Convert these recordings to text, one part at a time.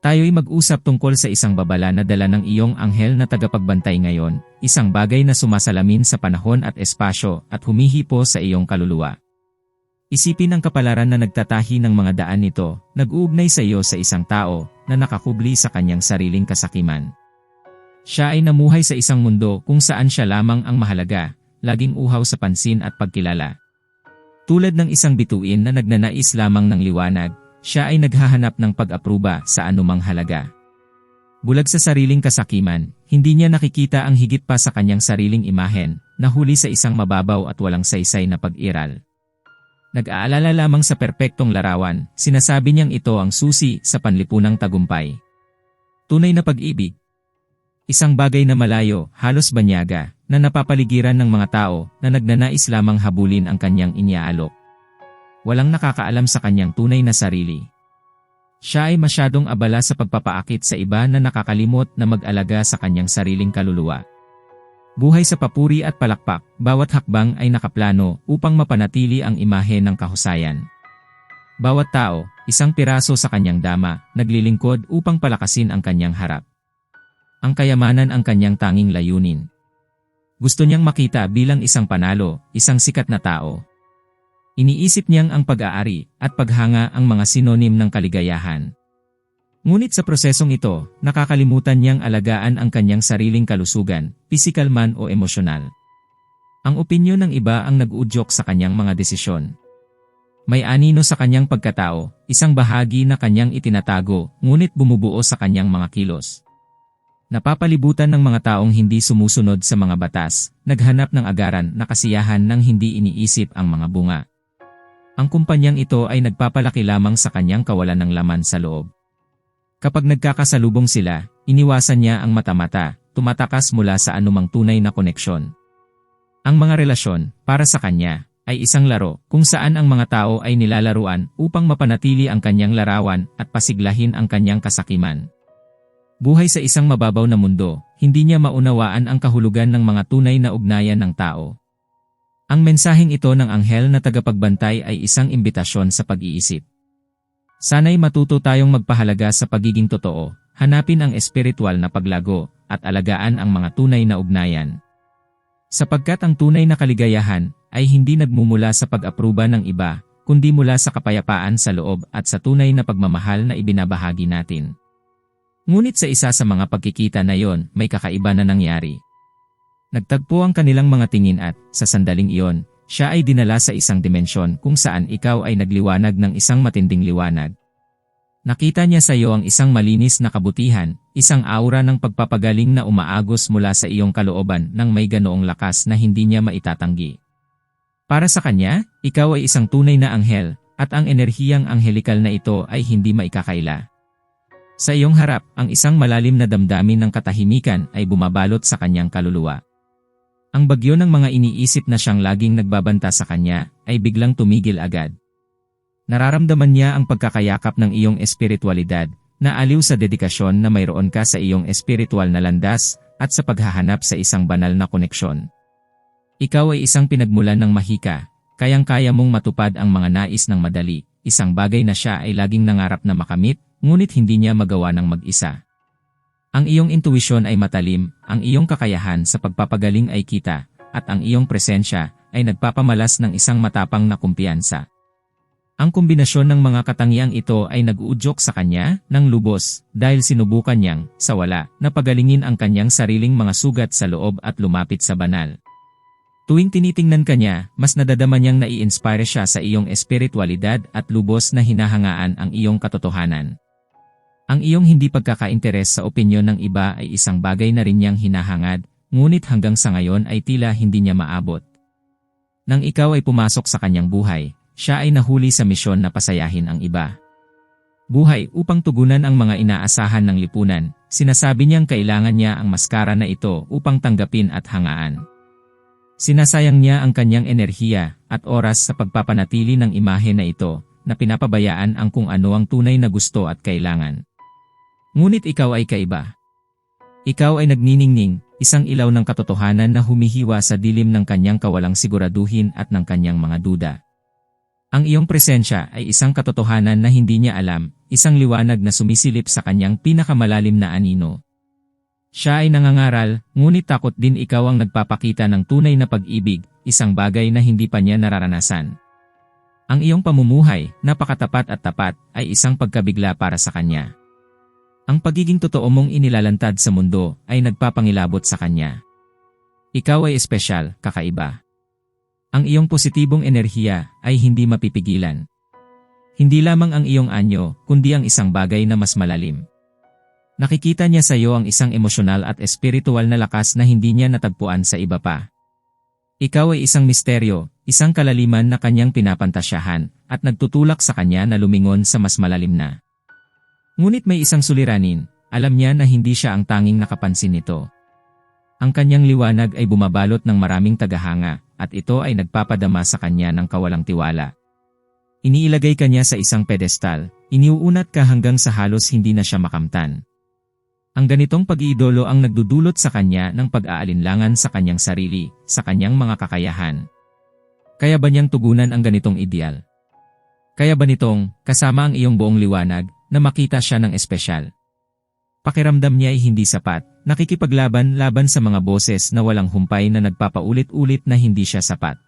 Tayo'y mag-usap tungkol sa isang babala na dala ng iyong anghel na tagapagbantay ngayon, isang bagay na sumasalamin sa panahon at espasyo at humihipo sa iyong kaluluwa. Isipin ang kapalaran na nagtatahi ng mga daan nito, nag-uugnay sa iyo sa isang tao na nakakubli sa kanyang sariling kasakiman. Siya ay namuhay sa isang mundo kung saan siya lamang ang mahalaga, laging uhaw sa pansin at pagkilala. Tulad ng isang bituin na nagnanais lamang ng liwanag, siya ay naghahanap ng pag-apruba sa anumang halaga. Bulag sa sariling kasakiman, hindi niya nakikita ang higit pa sa kanyang sariling imahen, nahuli sa isang mababaw at walang saysay na pag-iral. Nag-aalala lamang sa perpektong larawan, sinasabi niyang ito ang susi sa panlipunang tagumpay. Tunay na pag-ibig. Isang bagay na malayo, halos banyaga, na napapaligiran ng mga tao na nagnanais lamang habulin ang kanyang iniaalok walang nakakaalam sa kanyang tunay na sarili. Siya ay masyadong abala sa pagpapaakit sa iba na nakakalimot na mag-alaga sa kanyang sariling kaluluwa. Buhay sa papuri at palakpak, bawat hakbang ay nakaplano upang mapanatili ang imahe ng kahusayan. Bawat tao, isang piraso sa kanyang dama, naglilingkod upang palakasin ang kanyang harap. Ang kayamanan ang kanyang tanging layunin. Gusto niyang makita bilang isang panalo, isang sikat na tao, Iniisip niyang ang pag-aari at paghanga ang mga sinonim ng kaligayahan. Ngunit sa prosesong ito, nakakalimutan niyang alagaan ang kanyang sariling kalusugan, pisikal man o emosyonal. Ang opinyon ng iba ang nag-udyok sa kanyang mga desisyon. May anino sa kanyang pagkatao, isang bahagi na kanyang itinatago, ngunit bumubuo sa kanyang mga kilos. Napapalibutan ng mga taong hindi sumusunod sa mga batas, naghanap ng agaran na kasiyahan ng hindi iniisip ang mga bunga. Ang kumpanyang ito ay nagpapalaki lamang sa kanyang kawalan ng laman sa loob. Kapag nagkakasalubong sila, iniwasan niya ang mata-mata, tumatakas mula sa anumang tunay na koneksyon. Ang mga relasyon, para sa kanya, ay isang laro kung saan ang mga tao ay nilalaruan upang mapanatili ang kanyang larawan at pasiglahin ang kanyang kasakiman. Buhay sa isang mababaw na mundo, hindi niya maunawaan ang kahulugan ng mga tunay na ugnayan ng tao. Ang mensaheng ito ng anghel na tagapagbantay ay isang imbitasyon sa pag-iisip. Sana'y matuto tayong magpahalaga sa pagiging totoo, hanapin ang espiritual na paglago, at alagaan ang mga tunay na ugnayan. Sapagkat ang tunay na kaligayahan ay hindi nagmumula sa pag-apruba ng iba, kundi mula sa kapayapaan sa loob at sa tunay na pagmamahal na ibinabahagi natin. Ngunit sa isa sa mga pagkikita na yon, may kakaiba na nangyari. Nagtagpo ang kanilang mga tingin at, sa sandaling iyon, siya ay dinala sa isang dimensyon kung saan ikaw ay nagliwanag ng isang matinding liwanag. Nakita niya sa iyo ang isang malinis na kabutihan, isang aura ng pagpapagaling na umaagos mula sa iyong kalooban ng may ganoong lakas na hindi niya maitatanggi. Para sa kanya, ikaw ay isang tunay na anghel, at ang enerhiyang anghelikal na ito ay hindi maikakaila. Sa iyong harap, ang isang malalim na damdamin ng katahimikan ay bumabalot sa kanyang kaluluwa. Ang bagyo ng mga iniisip na siyang laging nagbabanta sa kanya ay biglang tumigil agad. Nararamdaman niya ang pagkakayakap ng iyong espiritualidad na aliw sa dedikasyon na mayroon ka sa iyong espiritual na landas at sa paghahanap sa isang banal na koneksyon. Ikaw ay isang pinagmulan ng mahika, kayang-kaya mong matupad ang mga nais ng madali, isang bagay na siya ay laging nangarap na makamit, ngunit hindi niya magawa ng mag-isa. Ang iyong intuisyon ay matalim, ang iyong kakayahan sa pagpapagaling ay kita, at ang iyong presensya ay nagpapamalas ng isang matapang na kumpiyansa. Ang kombinasyon ng mga katangiang ito ay nag-uudyok sa kanya ng lubos dahil sinubukan niyang, sa wala, na pagalingin ang kanyang sariling mga sugat sa loob at lumapit sa banal. Tuwing tinitingnan kanya, mas nadadama niyang nai-inspire siya sa iyong espiritualidad at lubos na hinahangaan ang iyong katotohanan. Ang iyong hindi pagkakainteres sa opinyon ng iba ay isang bagay na rin niyang hinahangad, ngunit hanggang sa ngayon ay tila hindi niya maabot. Nang ikaw ay pumasok sa kanyang buhay, siya ay nahuli sa misyon na pasayahin ang iba. Buhay upang tugunan ang mga inaasahan ng lipunan, sinasabi niyang kailangan niya ang maskara na ito upang tanggapin at hangaan. Sinasayang niya ang kanyang enerhiya at oras sa pagpapanatili ng imahe na ito, na pinapabayaan ang kung ano ang tunay na gusto at kailangan. Ngunit ikaw ay kaiba. Ikaw ay nagniningning, isang ilaw ng katotohanan na humihiwa sa dilim ng kanyang kawalang siguraduhin at ng kanyang mga duda. Ang iyong presensya ay isang katotohanan na hindi niya alam, isang liwanag na sumisilip sa kanyang pinakamalalim na anino. Siya ay nangangaral, ngunit takot din ikaw ang nagpapakita ng tunay na pag-ibig, isang bagay na hindi pa niya nararanasan. Ang iyong pamumuhay, napakatapat at tapat, ay isang pagkabigla para sa kanya. Ang pagiging totoo mong inilalantad sa mundo ay nagpapangilabot sa kanya. Ikaw ay espesyal, kakaiba. Ang iyong positibong enerhiya ay hindi mapipigilan. Hindi lamang ang iyong anyo, kundi ang isang bagay na mas malalim. Nakikita niya sa iyo ang isang emosyonal at espiritual na lakas na hindi niya natagpuan sa iba pa. Ikaw ay isang misteryo, isang kalaliman na kanyang pinapantasyahan, at nagtutulak sa kanya na lumingon sa mas malalim na. Ngunit may isang suliranin, alam niya na hindi siya ang tanging nakapansin nito. Ang kanyang liwanag ay bumabalot ng maraming tagahanga, at ito ay nagpapadama sa kanya ng kawalang tiwala. Iniilagay kanya sa isang pedestal, iniuunat ka hanggang sa halos hindi na siya makamtan. Ang ganitong pag-iidolo ang nagdudulot sa kanya ng pag-aalinlangan sa kanyang sarili, sa kanyang mga kakayahan. Kaya ba niyang tugunan ang ganitong ideal? Kaya ba nitong, kasama ang iyong buong liwanag, na makita siya ng espesyal? Pakiramdam niya ay hindi sapat, nakikipaglaban laban sa mga boses na walang humpay na nagpapaulit-ulit na hindi siya sapat.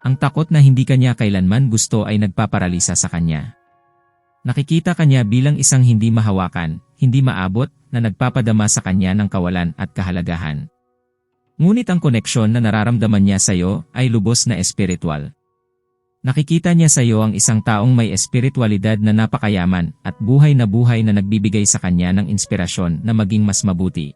Ang takot na hindi kanya kailanman gusto ay nagpaparalisa sa kanya. Nakikita kanya bilang isang hindi mahawakan, hindi maabot, na nagpapadama sa kanya ng kawalan at kahalagahan. Ngunit ang koneksyon na nararamdaman niya sa iyo ay lubos na espiritual. Nakikita niya sa iyo ang isang taong may espiritualidad na napakayaman at buhay na buhay na nagbibigay sa kanya ng inspirasyon na maging mas mabuti.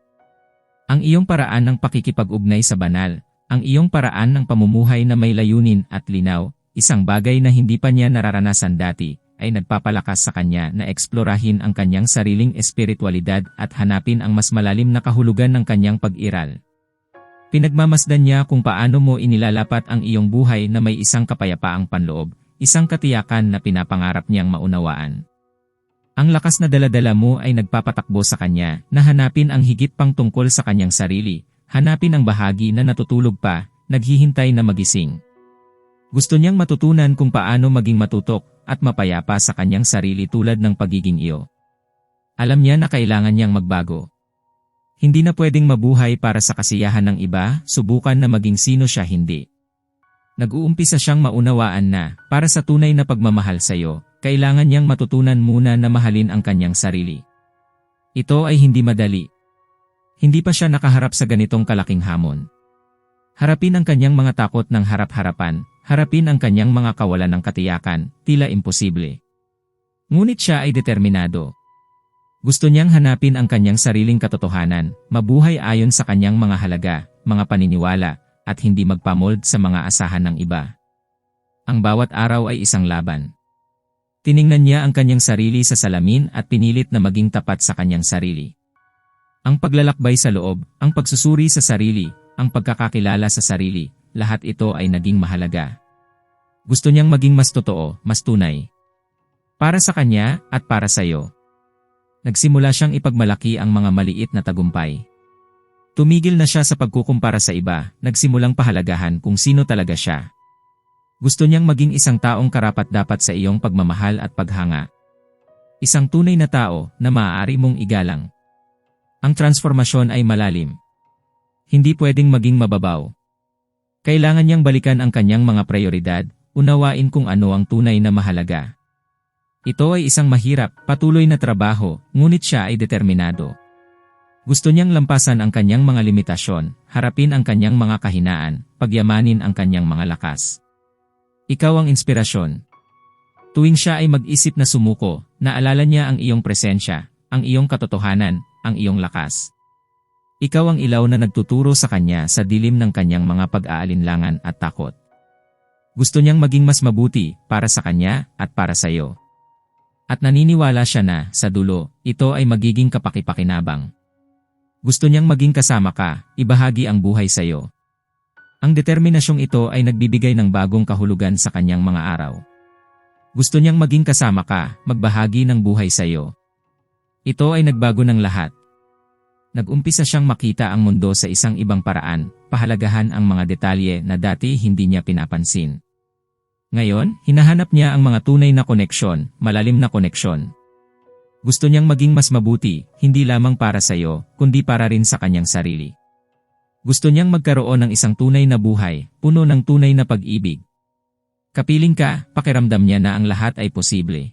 Ang iyong paraan ng pakikipag-ugnay sa banal, ang iyong paraan ng pamumuhay na may layunin at linaw, isang bagay na hindi pa niya nararanasan dati, ay nagpapalakas sa kanya na eksplorahin ang kanyang sariling espiritualidad at hanapin ang mas malalim na kahulugan ng kanyang pag-iral. Pinagmamasdan niya kung paano mo inilalapat ang iyong buhay na may isang kapayapaang panloob, isang katiyakan na pinapangarap niyang maunawaan. Ang lakas na daladala mo ay nagpapatakbo sa kanya na hanapin ang higit pang tungkol sa kanyang sarili, Hanapin ang bahagi na natutulog pa, naghihintay na magising. Gusto niyang matutunan kung paano maging matutok at mapayapa sa kanyang sarili tulad ng pagiging iyo. Alam niya na kailangan niyang magbago. Hindi na pwedeng mabuhay para sa kasiyahan ng iba, subukan na maging sino siya hindi. Nag-uumpisa siyang maunawaan na, para sa tunay na pagmamahal sa iyo, kailangan niyang matutunan muna na mahalin ang kanyang sarili. Ito ay hindi madali, hindi pa siya nakaharap sa ganitong kalaking hamon. Harapin ang kanyang mga takot ng harap-harapan, harapin ang kanyang mga kawalan ng katiyakan, tila imposible. Ngunit siya ay determinado. Gusto niyang hanapin ang kanyang sariling katotohanan, mabuhay ayon sa kanyang mga halaga, mga paniniwala, at hindi magpamold sa mga asahan ng iba. Ang bawat araw ay isang laban. Tiningnan niya ang kanyang sarili sa salamin at pinilit na maging tapat sa kanyang sarili. Ang paglalakbay sa loob, ang pagsusuri sa sarili, ang pagkakakilala sa sarili, lahat ito ay naging mahalaga. Gusto niyang maging mas totoo, mas tunay. Para sa kanya at para sa iyo. Nagsimula siyang ipagmalaki ang mga maliit na tagumpay. Tumigil na siya sa pagkukumpara sa iba, nagsimulang pahalagahan kung sino talaga siya. Gusto niyang maging isang taong karapat-dapat sa iyong pagmamahal at paghanga. Isang tunay na tao na maaari mong igalang. Ang transformasyon ay malalim. Hindi pwedeng maging mababaw. Kailangan niyang balikan ang kanyang mga prioridad, unawain kung ano ang tunay na mahalaga. Ito ay isang mahirap, patuloy na trabaho, ngunit siya ay determinado. Gusto niyang lampasan ang kanyang mga limitasyon, harapin ang kanyang mga kahinaan, pagyamanin ang kanyang mga lakas. Ikaw ang inspirasyon. Tuwing siya ay mag-isip na sumuko, naalala niya ang iyong presensya, ang iyong katotohanan, ang iyong lakas. Ikaw ang ilaw na nagtuturo sa kanya sa dilim ng kanyang mga pag-aalinlangan at takot. Gusto niyang maging mas mabuti para sa kanya at para sa iyo. At naniniwala siya na, sa dulo, ito ay magiging kapakipakinabang. Gusto niyang maging kasama ka, ibahagi ang buhay sa iyo. Ang determinasyong ito ay nagbibigay ng bagong kahulugan sa kanyang mga araw. Gusto niyang maging kasama ka, magbahagi ng buhay sa iyo. Ito ay nagbago ng lahat. Nagumpisa siyang makita ang mundo sa isang ibang paraan, pahalagahan ang mga detalye na dati hindi niya pinapansin. Ngayon, hinahanap niya ang mga tunay na koneksyon, malalim na koneksyon. Gusto niyang maging mas mabuti, hindi lamang para sa iyo, kundi para rin sa kanyang sarili. Gusto niyang magkaroon ng isang tunay na buhay, puno ng tunay na pag-ibig. Kapiling ka, pakiramdam niya na ang lahat ay posible.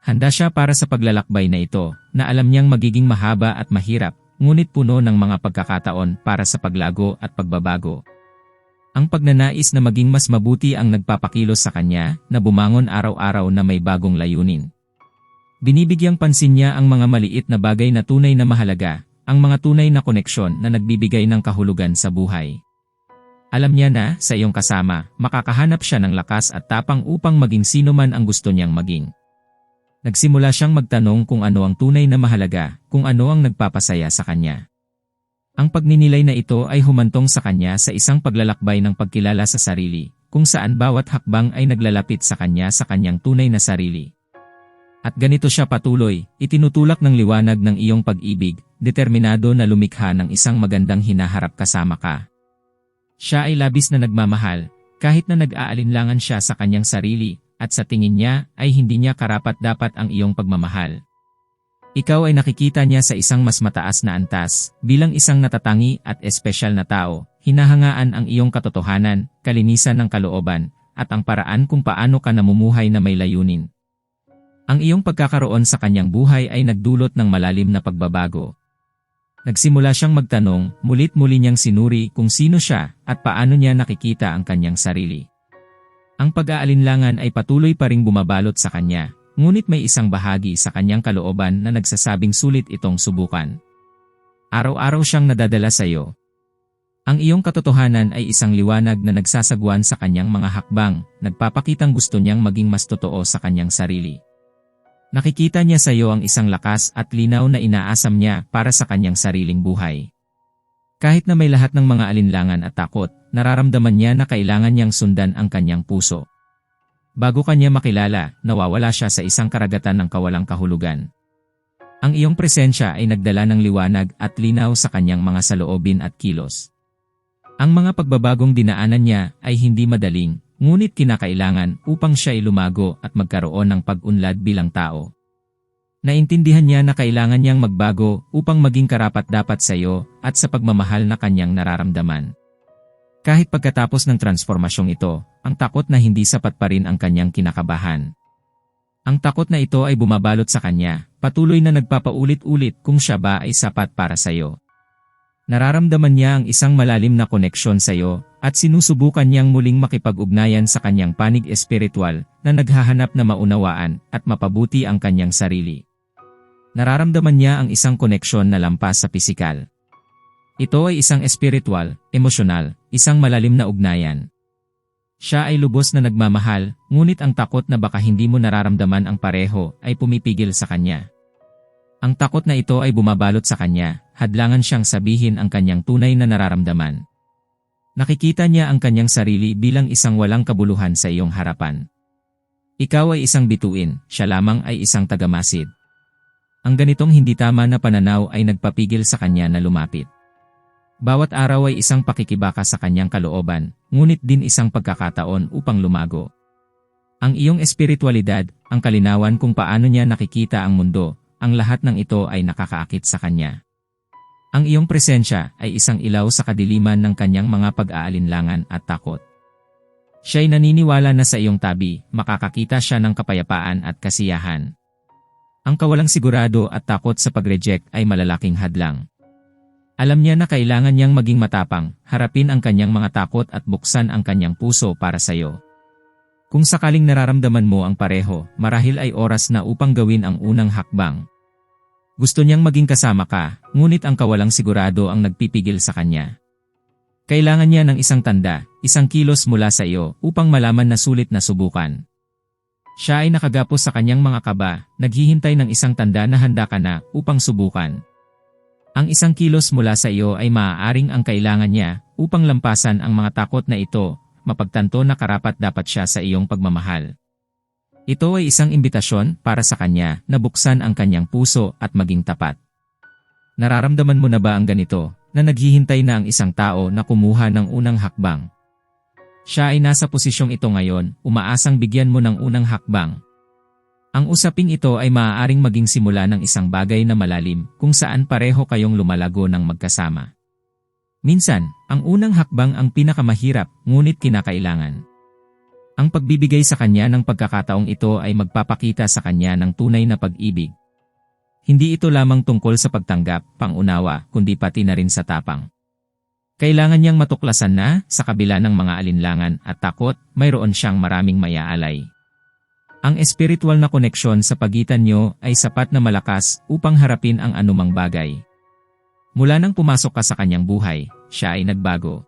Handa siya para sa paglalakbay na ito, na alam niyang magiging mahaba at mahirap, ngunit puno ng mga pagkakataon para sa paglago at pagbabago. Ang pagnanais na maging mas mabuti ang nagpapakilos sa kanya na bumangon araw-araw na may bagong layunin. Binibigyang pansin niya ang mga maliit na bagay na tunay na mahalaga, ang mga tunay na koneksyon na nagbibigay ng kahulugan sa buhay. Alam niya na, sa iyong kasama, makakahanap siya ng lakas at tapang upang maging sino man ang gusto niyang maging. Nagsimula siyang magtanong kung ano ang tunay na mahalaga, kung ano ang nagpapasaya sa kanya. Ang pagninilay na ito ay humantong sa kanya sa isang paglalakbay ng pagkilala sa sarili, kung saan bawat hakbang ay naglalapit sa kanya sa kanyang tunay na sarili. At ganito siya patuloy, itinutulak ng liwanag ng iyong pag-ibig, determinado na lumikha ng isang magandang hinaharap kasama ka. Siya ay labis na nagmamahal, kahit na nag-aalinlangan siya sa kanyang sarili, at sa tingin niya ay hindi niya karapat-dapat ang iyong pagmamahal. Ikaw ay nakikita niya sa isang mas mataas na antas, bilang isang natatangi at espesyal na tao, hinahangaan ang iyong katotohanan, kalinisan ng kalooban, at ang paraan kung paano ka namumuhay na may layunin. Ang iyong pagkakaroon sa kanyang buhay ay nagdulot ng malalim na pagbabago. Nagsimula siyang magtanong, mulit-muli niyang sinuri kung sino siya at paano niya nakikita ang kanyang sarili. Ang pag-aalinlangan ay patuloy pa ring bumabalot sa kanya, ngunit may isang bahagi sa kanyang kalooban na nagsasabing sulit itong subukan. Araw-araw siyang nadadala sa iyo. Ang iyong katotohanan ay isang liwanag na nagsasagwan sa kanyang mga hakbang, nagpapakitang gusto niyang maging mas totoo sa kanyang sarili. Nakikita niya sa iyo ang isang lakas at linaw na inaasam niya para sa kanyang sariling buhay. Kahit na may lahat ng mga alinlangan at takot, nararamdaman niya na kailangan niyang sundan ang kanyang puso. Bago kanya makilala, nawawala siya sa isang karagatan ng kawalang kahulugan. Ang iyong presensya ay nagdala ng liwanag at linaw sa kanyang mga saloobin at kilos. Ang mga pagbabagong dinaanan niya ay hindi madaling, ngunit kinakailangan upang siya ay lumago at magkaroon ng pag-unlad bilang tao. Naintindihan niya na kailangan niyang magbago upang maging karapat-dapat sa iyo at sa pagmamahal na kanyang nararamdaman. Kahit pagkatapos ng transformasyong ito, ang takot na hindi sapat pa rin ang kanyang kinakabahan. Ang takot na ito ay bumabalot sa kanya, patuloy na nagpapaulit-ulit kung siya ba ay sapat para sa iyo. Nararamdaman niya ang isang malalim na koneksyon sa iyo at sinusubukan niyang muling makipag-ugnayan sa kanyang panig espiritual na naghahanap na maunawaan at mapabuti ang kanyang sarili. Nararamdaman niya ang isang koneksyon na lampas sa pisikal. Ito ay isang espiritual, emosyonal, isang malalim na ugnayan. Siya ay lubos na nagmamahal, ngunit ang takot na baka hindi mo nararamdaman ang pareho ay pumipigil sa kanya. Ang takot na ito ay bumabalot sa kanya, hadlangan siyang sabihin ang kanyang tunay na nararamdaman. Nakikita niya ang kanyang sarili bilang isang walang kabuluhan sa iyong harapan. Ikaw ay isang bituin, siya lamang ay isang tagamasid. Ang ganitong hindi tama na pananaw ay nagpapigil sa kanya na lumapit. Bawat araw ay isang pakikibaka sa kanyang kalooban, ngunit din isang pagkakataon upang lumago. Ang iyong espiritualidad, ang kalinawan kung paano niya nakikita ang mundo, ang lahat ng ito ay nakakaakit sa kanya. Ang iyong presensya ay isang ilaw sa kadiliman ng kanyang mga pag-aalinlangan at takot. Siya'y naniniwala na sa iyong tabi, makakakita siya ng kapayapaan at kasiyahan. Ang kawalang sigurado at takot sa pag-reject ay malalaking hadlang. Alam niya na kailangan niyang maging matapang, harapin ang kanyang mga takot at buksan ang kanyang puso para sa iyo. Kung sakaling nararamdaman mo ang pareho, marahil ay oras na upang gawin ang unang hakbang. Gusto niyang maging kasama ka, ngunit ang kawalang sigurado ang nagpipigil sa kanya. Kailangan niya ng isang tanda, isang kilos mula sa iyo upang malaman na sulit na subukan. Siya ay nakagapos sa kanyang mga kaba, naghihintay ng isang tanda na handa ka na upang subukan. Ang isang kilos mula sa iyo ay maaaring ang kailangan niya upang lampasan ang mga takot na ito, mapagtanto na karapat dapat siya sa iyong pagmamahal. Ito ay isang imbitasyon para sa kanya na buksan ang kanyang puso at maging tapat. Nararamdaman mo na ba ang ganito, na naghihintay na ang isang tao na kumuha ng unang hakbang? Siya ay nasa posisyong ito ngayon, umaasang bigyan mo ng unang hakbang. Ang usaping ito ay maaaring maging simula ng isang bagay na malalim kung saan pareho kayong lumalago ng magkasama. Minsan, ang unang hakbang ang pinakamahirap ngunit kinakailangan. Ang pagbibigay sa kanya ng pagkakataong ito ay magpapakita sa kanya ng tunay na pag-ibig. Hindi ito lamang tungkol sa pagtanggap, pangunawa, kundi pati na rin sa tapang. Kailangan niyang matuklasan na, sa kabila ng mga alinlangan at takot, mayroon siyang maraming mayaalay. Ang espiritual na koneksyon sa pagitan nyo ay sapat na malakas upang harapin ang anumang bagay. Mula nang pumasok ka sa kanyang buhay, siya ay nagbago.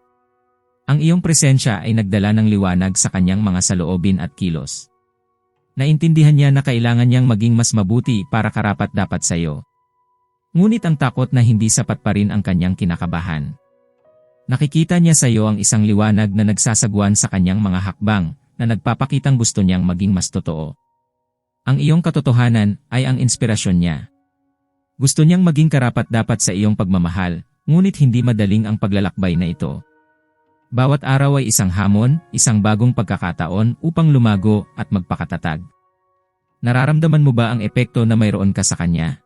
Ang iyong presensya ay nagdala ng liwanag sa kanyang mga saloobin at kilos. Naintindihan niya na kailangan niyang maging mas mabuti para karapat dapat sa iyo. Ngunit ang takot na hindi sapat pa rin ang kanyang kinakabahan. Nakikita niya sa iyo ang isang liwanag na nagsasagwan sa kanyang mga hakbang na nagpapakitang gusto niyang maging mas totoo. Ang iyong katotohanan ay ang inspirasyon niya. Gusto niyang maging karapat-dapat sa iyong pagmamahal, ngunit hindi madaling ang paglalakbay na ito. Bawat araw ay isang hamon, isang bagong pagkakataon upang lumago at magpakatatag. Nararamdaman mo ba ang epekto na mayroon ka sa kanya?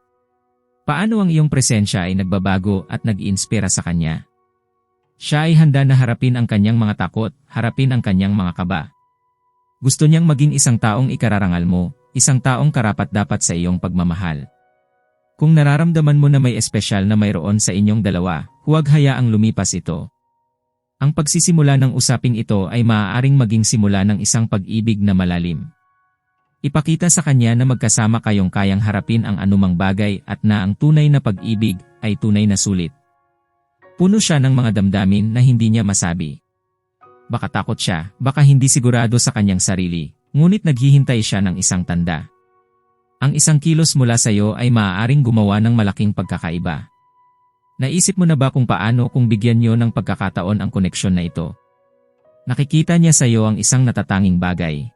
Paano ang iyong presensya ay nagbabago at nag-iinspira sa kanya? Siya ay handa na harapin ang kanyang mga takot, harapin ang kanyang mga kaba, gusto niyang maging isang taong ikararangal mo, isang taong karapat-dapat sa iyong pagmamahal. Kung nararamdaman mo na may espesyal na mayroon sa inyong dalawa, huwag hayaang lumipas ito. Ang pagsisimula ng usaping ito ay maaaring maging simula ng isang pag-ibig na malalim. Ipakita sa kanya na magkasama kayong kayang harapin ang anumang bagay at na ang tunay na pag-ibig ay tunay na sulit. Puno siya ng mga damdamin na hindi niya masabi baka takot siya, baka hindi sigurado sa kanyang sarili, ngunit naghihintay siya ng isang tanda. Ang isang kilos mula sa iyo ay maaaring gumawa ng malaking pagkakaiba. Naisip mo na ba kung paano kung bigyan niyo ng pagkakataon ang koneksyon na ito? Nakikita niya sa iyo ang isang natatanging bagay.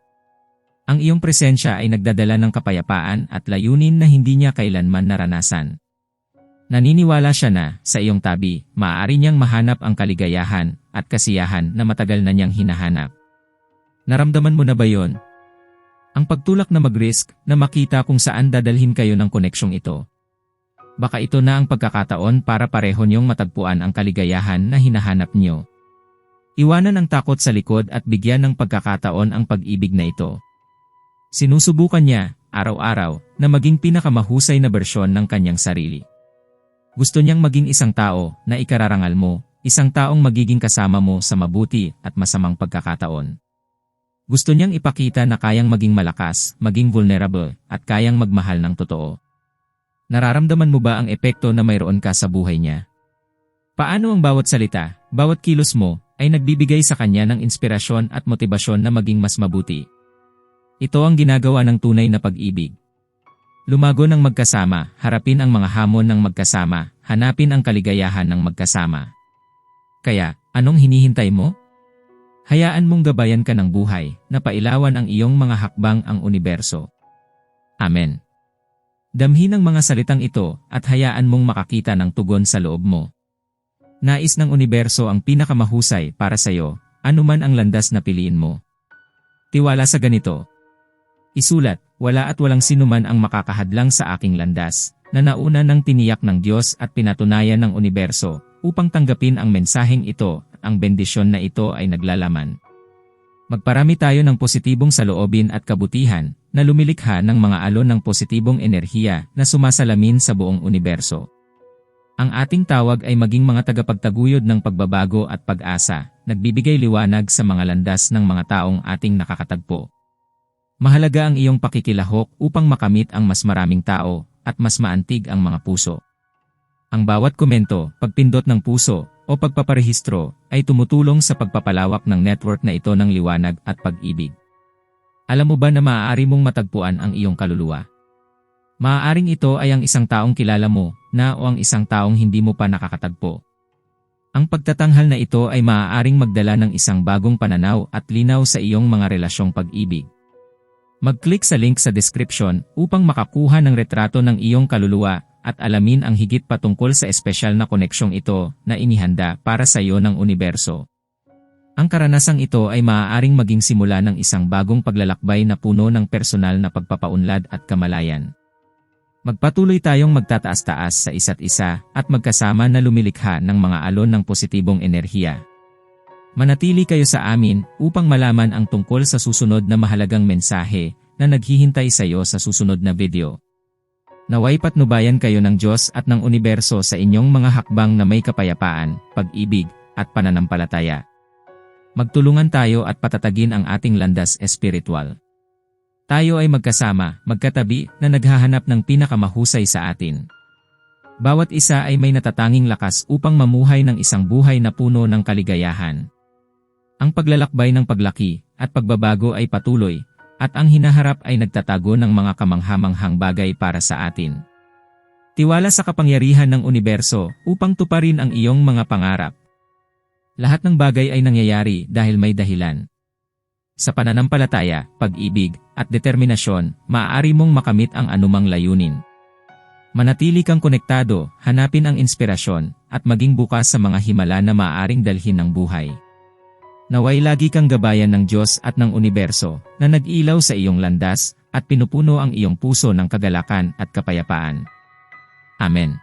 Ang iyong presensya ay nagdadala ng kapayapaan at layunin na hindi niya kailanman naranasan. Naniniwala siya na, sa iyong tabi, maaari niyang mahanap ang kaligayahan at kasiyahan na matagal na niyang hinahanap. Naramdaman mo na ba yon? Ang pagtulak na mag-risk na makita kung saan dadalhin kayo ng koneksyong ito. Baka ito na ang pagkakataon para pareho niyong matagpuan ang kaligayahan na hinahanap niyo. Iwanan ang takot sa likod at bigyan ng pagkakataon ang pag-ibig na ito. Sinusubukan niya, araw-araw, na maging pinakamahusay na bersyon ng kanyang sarili. Gusto niyang maging isang tao na ikararangal mo, isang taong magiging kasama mo sa mabuti at masamang pagkakataon. Gusto niyang ipakita na kayang maging malakas, maging vulnerable, at kayang magmahal ng totoo. Nararamdaman mo ba ang epekto na mayroon ka sa buhay niya? Paano ang bawat salita, bawat kilos mo, ay nagbibigay sa kanya ng inspirasyon at motibasyon na maging mas mabuti? Ito ang ginagawa ng tunay na pag-ibig. Lumago ng magkasama, harapin ang mga hamon ng magkasama, hanapin ang kaligayahan ng magkasama. Kaya, anong hinihintay mo? Hayaan mong gabayan ka ng buhay, na pailawan ang iyong mga hakbang ang universo. Amen. Damhin ang mga salitang ito at hayaan mong makakita ng tugon sa loob mo. Nais ng universo ang pinakamahusay para sa iyo, anuman ang landas na piliin mo. Tiwala sa ganito. Isulat, wala at walang sinuman ang makakahadlang sa aking landas, na nauna ng tiniyak ng Diyos at pinatunayan ng universo, upang tanggapin ang mensaheng ito, ang bendisyon na ito ay naglalaman. Magparami tayo ng positibong saloobin at kabutihan, na lumilikha ng mga alon ng positibong enerhiya na sumasalamin sa buong universo. Ang ating tawag ay maging mga tagapagtaguyod ng pagbabago at pag-asa, nagbibigay liwanag sa mga landas ng mga taong ating nakakatagpo. Mahalaga ang iyong pakikilahok upang makamit ang mas maraming tao at mas maantig ang mga puso. Ang bawat komento, pagpindot ng puso, o pagpaparehistro ay tumutulong sa pagpapalawak ng network na ito ng liwanag at pag-ibig. Alam mo ba na maaari mong matagpuan ang iyong kaluluwa? Maaaring ito ay ang isang taong kilala mo na o ang isang taong hindi mo pa nakakatagpo. Ang pagtatanghal na ito ay maaaring magdala ng isang bagong pananaw at linaw sa iyong mga relasyong pag-ibig. Mag-click sa link sa description upang makakuha ng retrato ng iyong kaluluwa at alamin ang higit patungkol sa espesyal na koneksyong ito na inihanda para sa iyo ng universo. Ang karanasang ito ay maaaring maging simula ng isang bagong paglalakbay na puno ng personal na pagpapaunlad at kamalayan. Magpatuloy tayong magtataas-taas sa isa't isa at magkasama na lumilikha ng mga alon ng positibong enerhiya. Manatili kayo sa amin upang malaman ang tungkol sa susunod na mahalagang mensahe na naghihintay sa iyo sa susunod na video. Naway patnubayan kayo ng Diyos at ng universo sa inyong mga hakbang na may kapayapaan, pag-ibig, at pananampalataya. Magtulungan tayo at patatagin ang ating landas espiritual. Tayo ay magkasama, magkatabi, na naghahanap ng pinakamahusay sa atin. Bawat isa ay may natatanging lakas upang mamuhay ng isang buhay na puno ng kaligayahan. Ang paglalakbay ng paglaki at pagbabago ay patuloy, at ang hinaharap ay nagtatago ng mga kamanghamanghang bagay para sa atin. Tiwala sa kapangyarihan ng universo upang tuparin ang iyong mga pangarap. Lahat ng bagay ay nangyayari dahil may dahilan. Sa pananampalataya, pag-ibig, at determinasyon, maaari mong makamit ang anumang layunin. Manatili kang konektado, hanapin ang inspirasyon, at maging bukas sa mga himala na maaaring dalhin ng buhay. Naway lagi kang gabayan ng Diyos at ng universo na nag-ilaw sa iyong landas at pinupuno ang iyong puso ng kagalakan at kapayapaan. Amen.